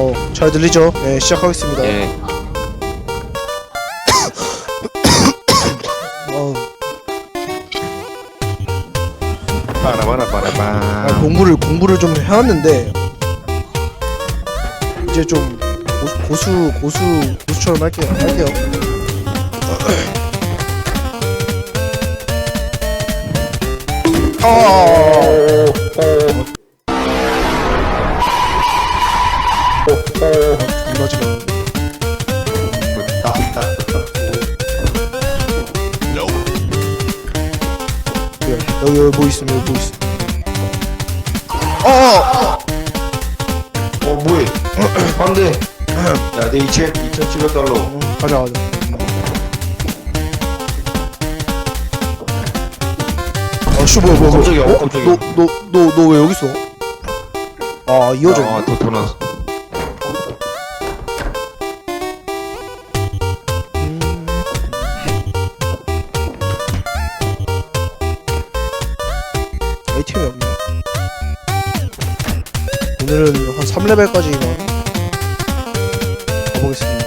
어, 잘 들리죠? 네, 시작하겠습니다. 예. 어, 빠라바라 빠라바. 아, 공부를 공부를 좀 해왔는데 이제 좀 고수 고수 고수 고수처럼 할게요. 할게요. 아, 여기 여기 뭐 있음 여기 뭐 있음. 어, 어 뭐해? 안돼. 야내 2천 2,700달러. 어, 가자 가자. 아씨 뭐야 뭐야. 깜짝이야, 어? 깜짝이야. 너너 너너 왜 여기 있어? 아 이어져. 있네. 아더 더 나왔어. 오늘은 한 3레벨까지만 가보겠습니다.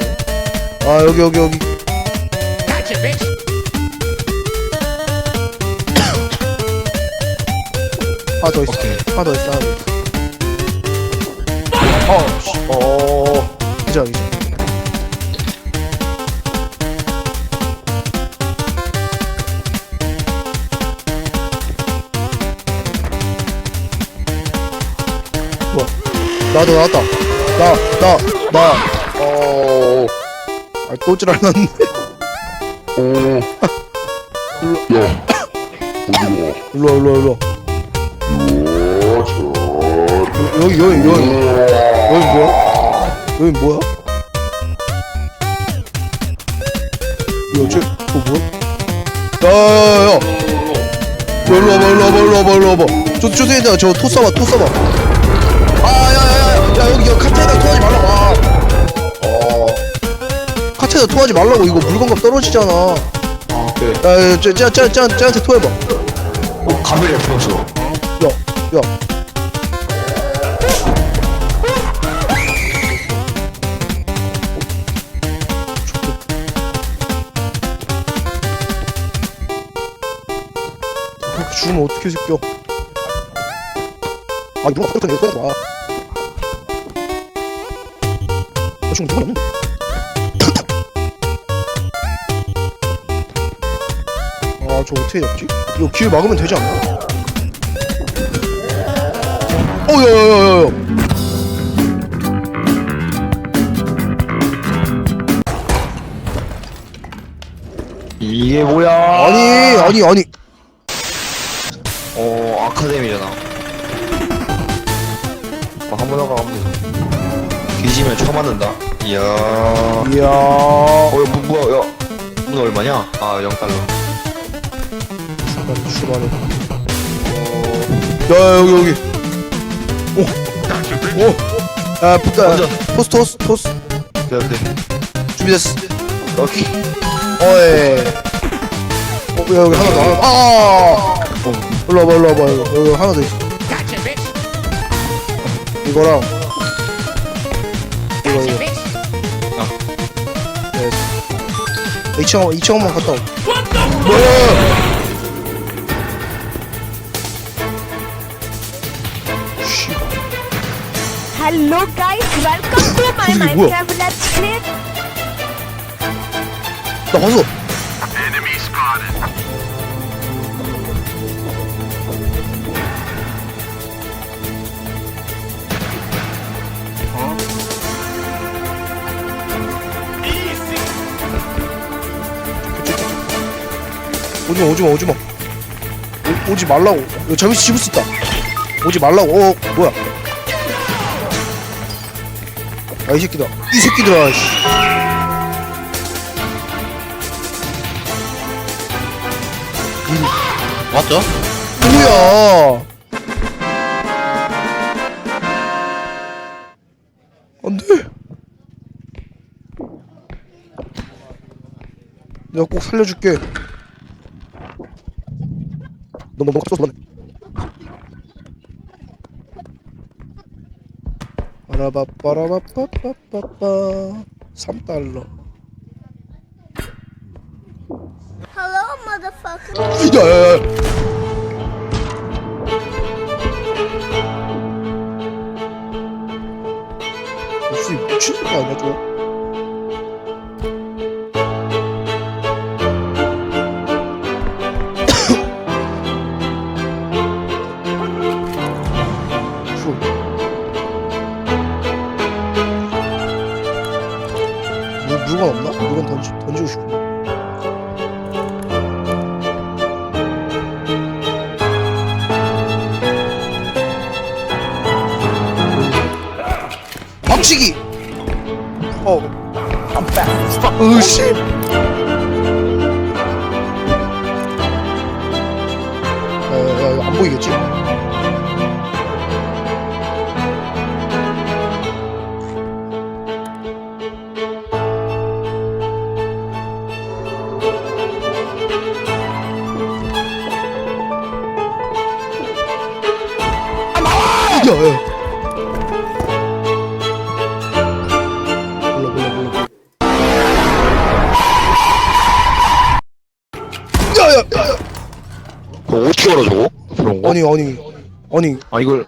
아 여기 여기 여기. 하나 더 있어. 하나 더 있어. 하나 더 있어. 어, 씨. 어. 기자 기자. 나도 나왔다. 나, 나, 나. 어. 아, 또 지랄났네. 어. 야, 어디로 일로 와, 일로 와, 일로 와. 와? 저, 여기, 여기, 여기, 어. 여기 뭐야? 여기 뭐야? 야, 쟤, 그거 뭐야? 야, 야, 야, 야. 야, 일로 와봐, 일로 와봐, 일로 와봐, 일로 와봐. 저, 저 새끼들, 저토 쏴봐, 토 쏴봐. 카트에다 토하지 말라고. 이거 물건값 떨어지잖아. 아 그래. 야, 야, 쟤, 쟤, 쟤, 쟤, 쟤한테 토해봐. 어 카메라 풀었어. 야, 야. 그렇게 죽으면 어떻게 새껴? 아, 누가 그렇게 내 거야, 봐. 아, 지금 누가 없 저 어떻게 잡지? 이거 길 막으면 되지 않나? 어, 야, 야, 야, 야, 야. 이게 뭐야? 아니, 아니, 아니. 어 아카데미잖아. 어, 한번 하고 한번. 뒤지면 쳐 맞는다. 이야. 이야. 어, 야, 뭐, 뭐야, 야. 문 얼마냐? 아, 0달러. 중간에 출발해. 야, 야, 여기, 여기. 오. 오. 야, 붙다. 먼저. 토스, 토스, 토스. 그래, 그래. 준비됐어. 오케이. 어이. 어, 야, 여기 하나 더. 하나 더. 아! 어. 일로 와봐, 일로 와봐. 여기, 여기 하나 더 있어. 이거랑. 이거, 이거. 네. 2층, 2층만 갔다 오. 뭐야? Hello guys, welcome to my 이게 뭐야? Minecraft Let's Play. 나 봤어. 오지마 오지마 오지마 오, 오지 말라고 이거 잘못 씹을 수 있다 오지 말라고 어 뭐야 아 이 새끼다. 이 새끼들아 씨. 맞죠? 뭐야? 안 돼. 내가 꼭 살려줄게. 너무 너무 쏘서 빠라바빠라바빠빠빠빠 3달러 Hello, motherfucker. 야야야 아니 아니 아니. 아 이걸.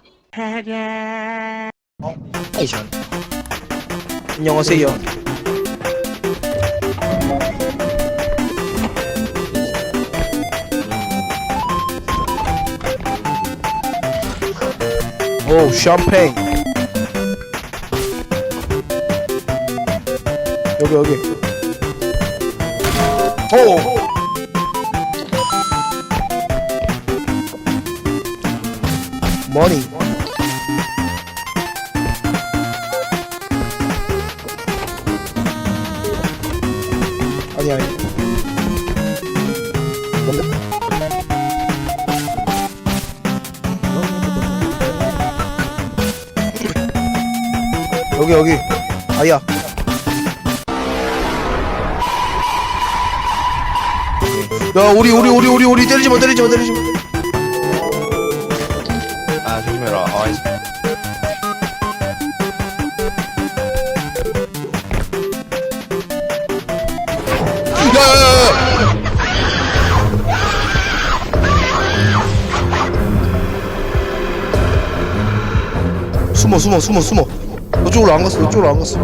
아이션. 안녕하세요. 오 샴페인. 여기 여기. 오 머니 아니 아니? 여기 여기. 아야. 야 우리 우리 우리 우리 우리 때리지 마 때리지 마 때리지 마 이씨. 야야야야 숨어 숨어 숨어 숨어 이쪽으로 안 갔어 이쪽으로 안 갔어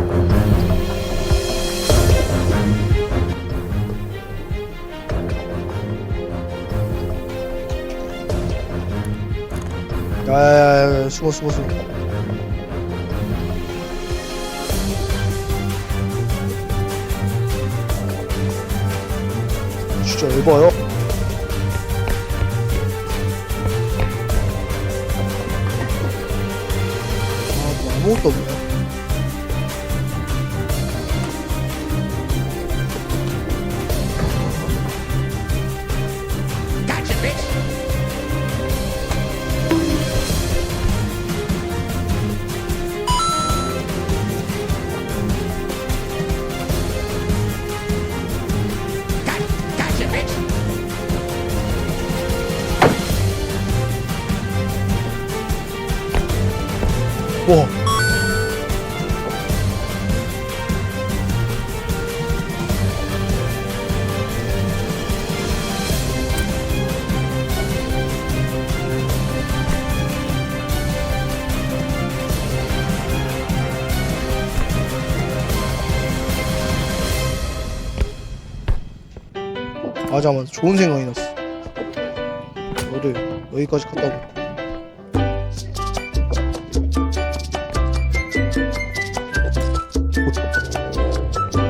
야야야야 숨어 숨어 숨어 진짜 에바야 아, 뭐 아무것도 없네. 맞아 맞아 좋은 생각이 났어 너를 여기까지 갔다고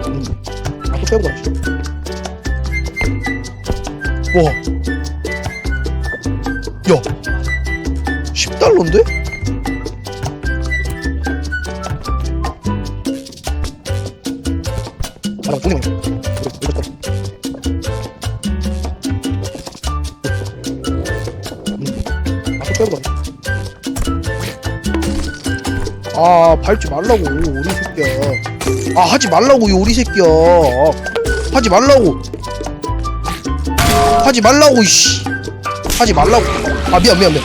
음, 또 빼고 가야지 와. 야. 10달러인데? 아, 나 돈이 많아. 그래, 이거 가야지. 아, 밟지 말라고, 우리 새끼야. 아, 하지 말라고, 이 우리 새끼야. 하지 말라고. 하지 말라고 이씨 하지 말라고 아 미안 미안 미안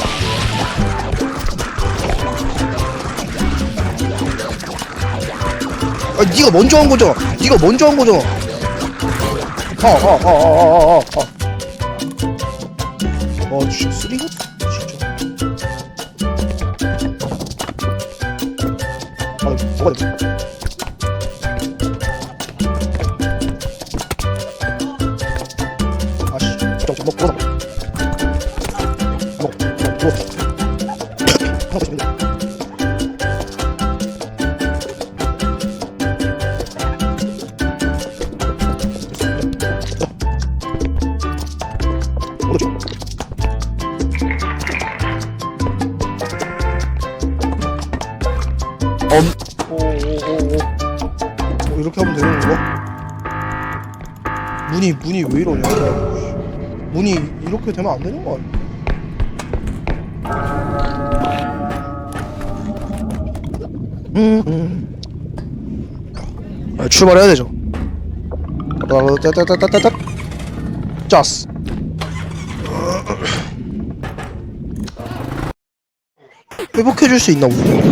아 네가 먼저 한 거잖아 네가 먼저 한 거잖아 아아아 아 아 아 아 아 진짜 쓰리가 아뭐 어, 이렇게 하면 되는 건가? 문이 문이 왜 이러냐 문이 이렇게 되면 안 되는 거 아니야? 음, 음. 아, 출발해야 되죠. 따따따따따따. 짜스. 회복해줄 수 있나 보네.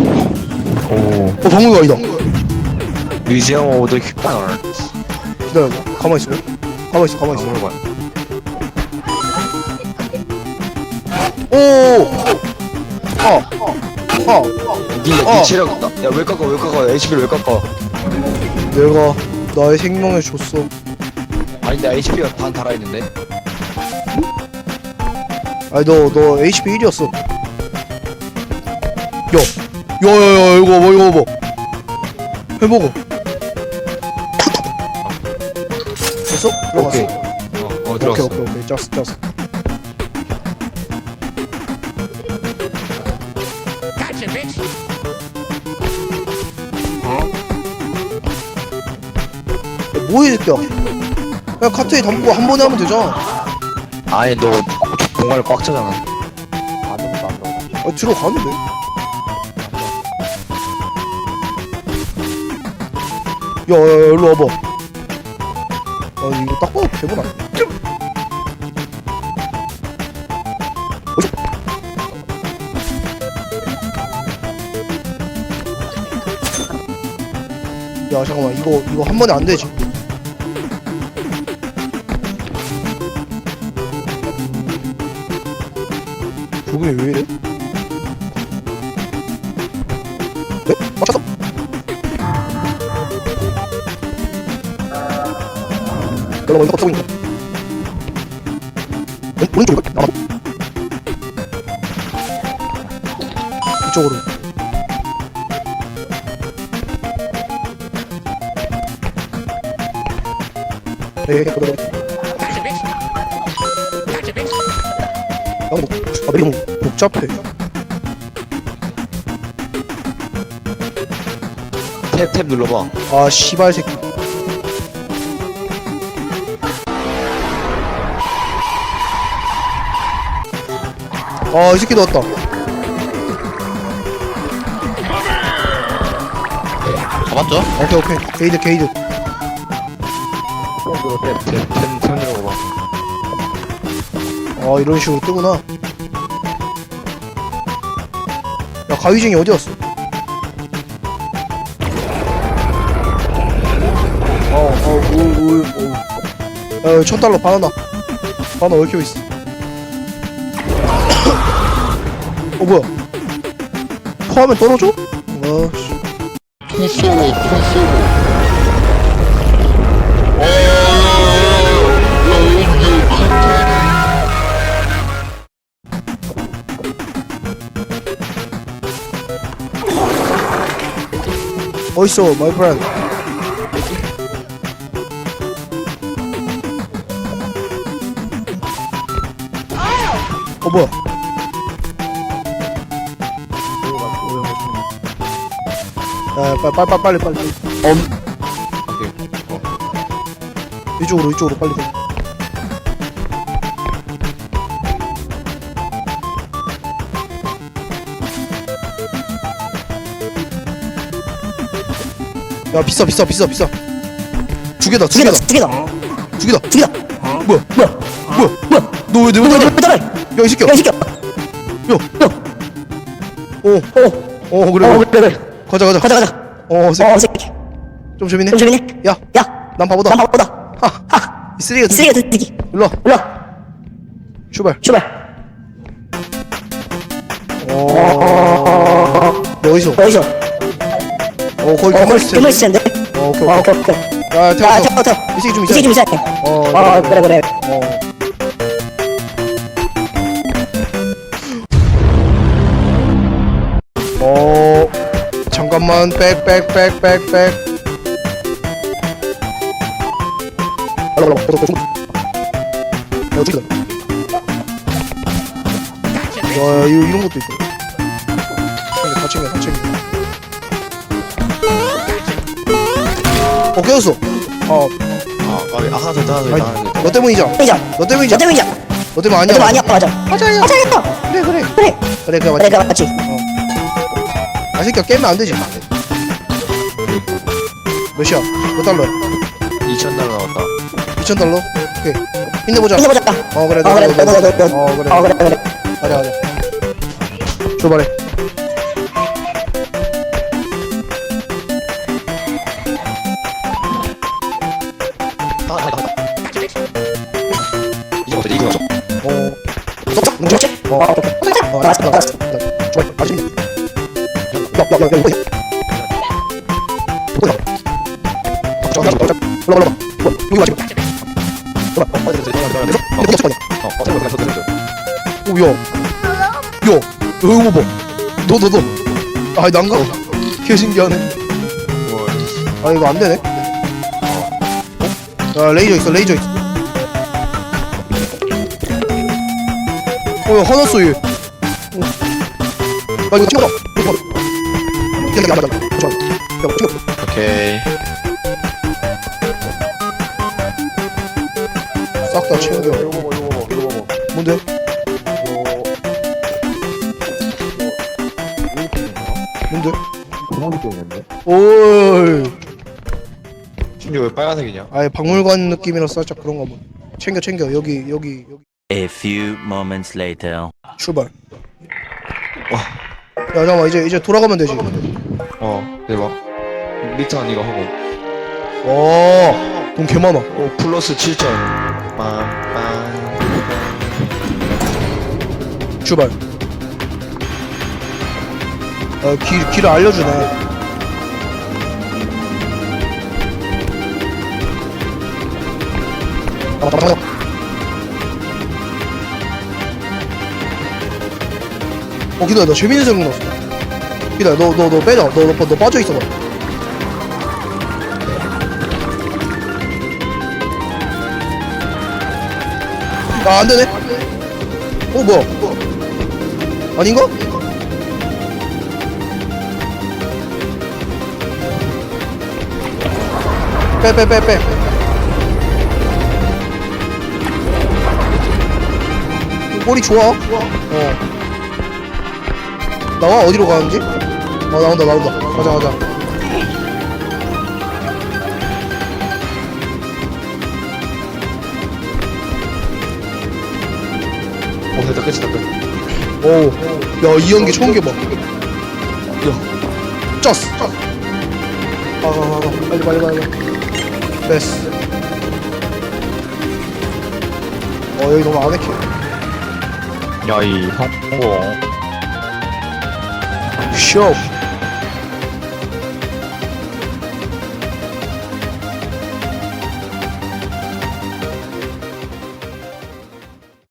오 어, 박물관이다. 뮤지엄 오브 더 휴먼 기다려봐. 가만히 있어. 가만히 있어, 가만히 있어. 박물관 오! 아! 아! 니, 어. 니 체력 야왜 깎아 왜 깎아 HP를 왜 깎아 내가 나의 생명을 줬어. 아니 내 HP가 반 달아있는데 아니, 너, 너 HP 1이었어. 야! 야, 야, 야, 이거 뭐, 이거 뭐. 해먹어. 됐어? 들어갔어. 오케이. 어, 어 오케이, 들어갔어 오케이, 오케이. 짰어, 짰어. 야, 뭐해, 이 새끼야. 그냥 카트에 담고 한 번에 하면 되잖아. 아니 너 공간을 꽉 차잖아 아, 들어가는데? 야, 야, 야, 일로 와봐. 아, 대본 아니야? 어디? 야, 잠깐만, 이거, 이거 한 번에 안 되지. 조금이 왜 이래? 네? 맞췄어? 연락 먼저 써보니까 왼, 오른쪽인가? 나가 이쪽으로 네, 그거. 너무 복- 아, 너무 복잡해. 탭탭 눌러봐 아 씨발 새끼 아이 새끼 나왔다. 잡았죠? 오케이 오케이. 게이드 게이드. 아 이런 식으로 뜨구나. 야 가위쟁이 어디 갔어? 어어오오오. 야, 천 달러 바나나. 바나나 왜 이렇게 있어 어 뭐야? 포하면 떨어져? 아씨. 어딨어 마이 프렌드. 어 뭐야 야 빨리 빨리 빨리 빨리 오케이. 어. 이쪽으로 이쪽으로 빨리 가. 야 비싸 비싸 비싸 비싸. 두 개다 두 개다 두 개다. 두 개다. 두 개다. 뭐야 뭐야 뭐야 뭐야. 너 왜내 혼자 왜 따라 야 이 새끼야. 야 이 새끼야. 어어. 어. 어, 그래 어 그래. 그래 그래 가자 가자 가자 가자 어 새끼 어 새끼 좀 재밌네 좀 재밌네. 야 야, 난 바보다 난 바보다. 하! 이 쓰레기가 쓰레기 드기. 일로 와 일로 출발 출발. 어... 너 어디서? 어디서? 어 어, 텐데 있을 텐데. 어 오케이 어, 오케이. 야 아, 태워, 태워. 이식이 좀 이제 이상해 좀 이상해. 어 어, 그래, 그래. 어. 어 잠깐만 백 백 백 백백 야 어떻게 돼? 야 이런, 이런 것도 있고 다 챙겨 다 챙겨 어 깨졌어 어 아 까비 아 하나 더 있다 하나 더 있다 하나 더 있다 너 회장. 너저 때문이잖아 때문이야. 너 때문 아니야 너 때문 아니야. 맞아. 맞아요 맞아요. 그래 그래 그래. 그래 그래 그래, 맞지 그래, 맞지. 아 새끼야 깨면 안 되지 몇이야 몇 달러야 2천 달러 나왔다 2천 달러 오케이 힘내보자 힘내보자. 어 그래 어, 그래, 그래, 그래, 그래. 어 그래 어, 그래, 그래. 가자 가자 출발해 아 하나 하나 이제 어때 이거 맞죠? 어 쏙쏙, 뭉쳤지? 어. 어, 오케이, 오케이. 어, 나왔어, 나왔어. 출발 아직 힘 너, 너, 너. 아, 난가? 개 신기하네. 아, 이거 안 되네. 어? 야, 레이저 있어, 레이저 있어. 어, 야, 화났어, 얘. 어. 야, 이거 챙겨 오케이 싹다 챙겨. 이거 봐봐 이거 봐봐 이거 봐봐 뭔데? 뭔데? 고마울 땡이었네 오이. 심지어 왜 빨간색이냐 아예 박물관 느낌이라 살짝 그런 거 뭐. 챙겨, 챙겨. 여기, 여기, 여기. A few moments later. 출발. 야 잠깐만 이제 이제 돌아가면 되지. 어 대박 리턴 이거 하고 와, 돈 개 많아. 오 플러스 7천 빰빰 출발. 어, 길 길을 알려주네. 어 기다려 나 재밌는 생각 났어. 기다려 너너너 빼자. 너너 너 빠져 있어봐. 아 안되네 어 뭐야 아닌가? 빼 빼 빼빼 꼬리 좋아 어 나와 어디로 가는지? 어 나온다 나온다 가자 가자. 오 됐다 끝이다 끝. 오우. 야이 연기 처음 개봐. 야. 짰어. 가가가가 빨리 빨리 빨리 됐어. 어 여기 너무 아늑해 야이 성공 쇼